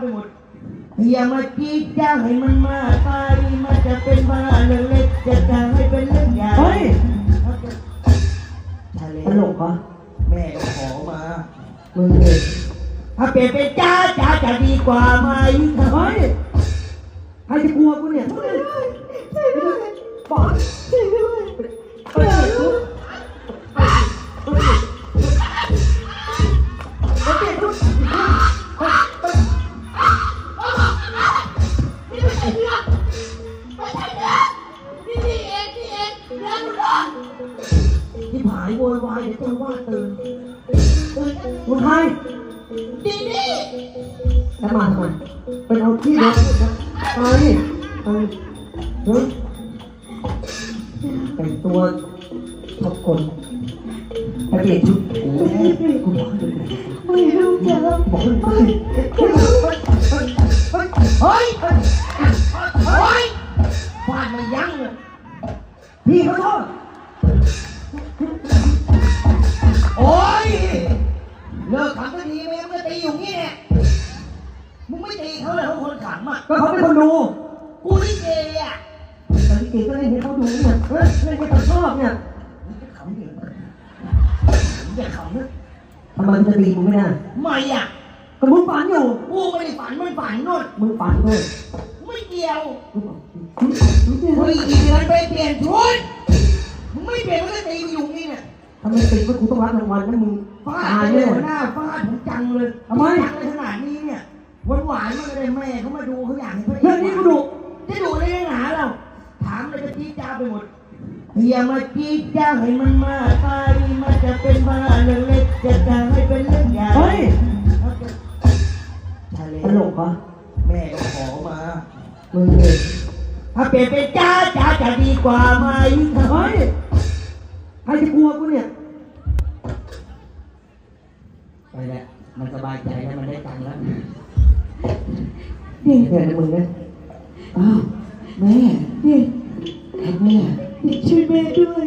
ไปหมดอย่ามาจี้จ้างให้มันมากไปมันจะเป็นบ้าเรื่องเล็กจะกลายให้เป็นเรื่องใหญ่เฮ้ยทะเลตลกเหรอแม่ก็ขอมามึงเองถ้าเปลี่ยนเป็นจ้าจ้าจะดีกว่าไหมเฮ้ยใครจะกลัวกูเนี่ยบอกายโวยวายเดี๋ยวจะว่าตื่นมึงใครแล้วมาทำไมไปเอาที่รถไปไปเฮ้ยแต่งตัวทับกลไปเปลี่ยนชุดกูกูบอกให้ดูไม่รู้จะบอกให้ดูเฮ้ยเฮ้ยเฮ้ยเฮ้ยฟาดม่ยั้งเลยพี่ขอโทษ โอ้ยเลิกขำสักทีไม่งั้นมันจะตีอยู่งี้เนี่ยมึงไม่ตีเขาเลยเขาคนขำอะก็เขาเป็นคนดูกูลิเกอะแต่พี่เก่งก็เล่นให้เขาดูเนี่ยเฮ้ยเล่นให้เขาชอบเนี่ยมึงจะขำอยู่มึงอย่าขำนะทำไมมึงจะตีกูไม่ได้ไม่อะก็มึงฝันอยู่กูไม่ได้ฝันมันฝันนู่นมึงฝันด้วยไม่เกี่ยวกูบอกเฮ้ยอีเดือนไปเปลี่ยนชุดมึงไม่เปลี่ยนมึงก็ตีกูอยู่นี่เนี่ย ทำไมตีว่ากูต้องรับรางวัลนะมึงฟาดตายเลเลยยหัวหน้าฟาดผมจังเลยทำไมจังเลยขนาดนี้เนี่ยหวานหวานๆมากเลยแม่เขามาดูเขาอยากเห็นพระเอกเรื่องนี้กูดูจะดูได้ยังไงเรา ถามเลยจะจี้จ้าไปหมดอย่ามาจี้จ้าให้มันมากไปมันจะเป็นบ้าเรื่องเล็กจะกลายให้เป็นเรื่องใหญ่เฮ้ยทะเลตลกเหรอแม่ก็ขอมา มึงเองถ้าเปลี่ยนเป็นจ้าจ้าจะดีกว่าไหมเฮ้ยใครจะกลัวกูเนี่ย นี่เดี๋ยวนะมึงนะอ้าวแม่ นี่แทนแม่ช่วยแม่ด้วย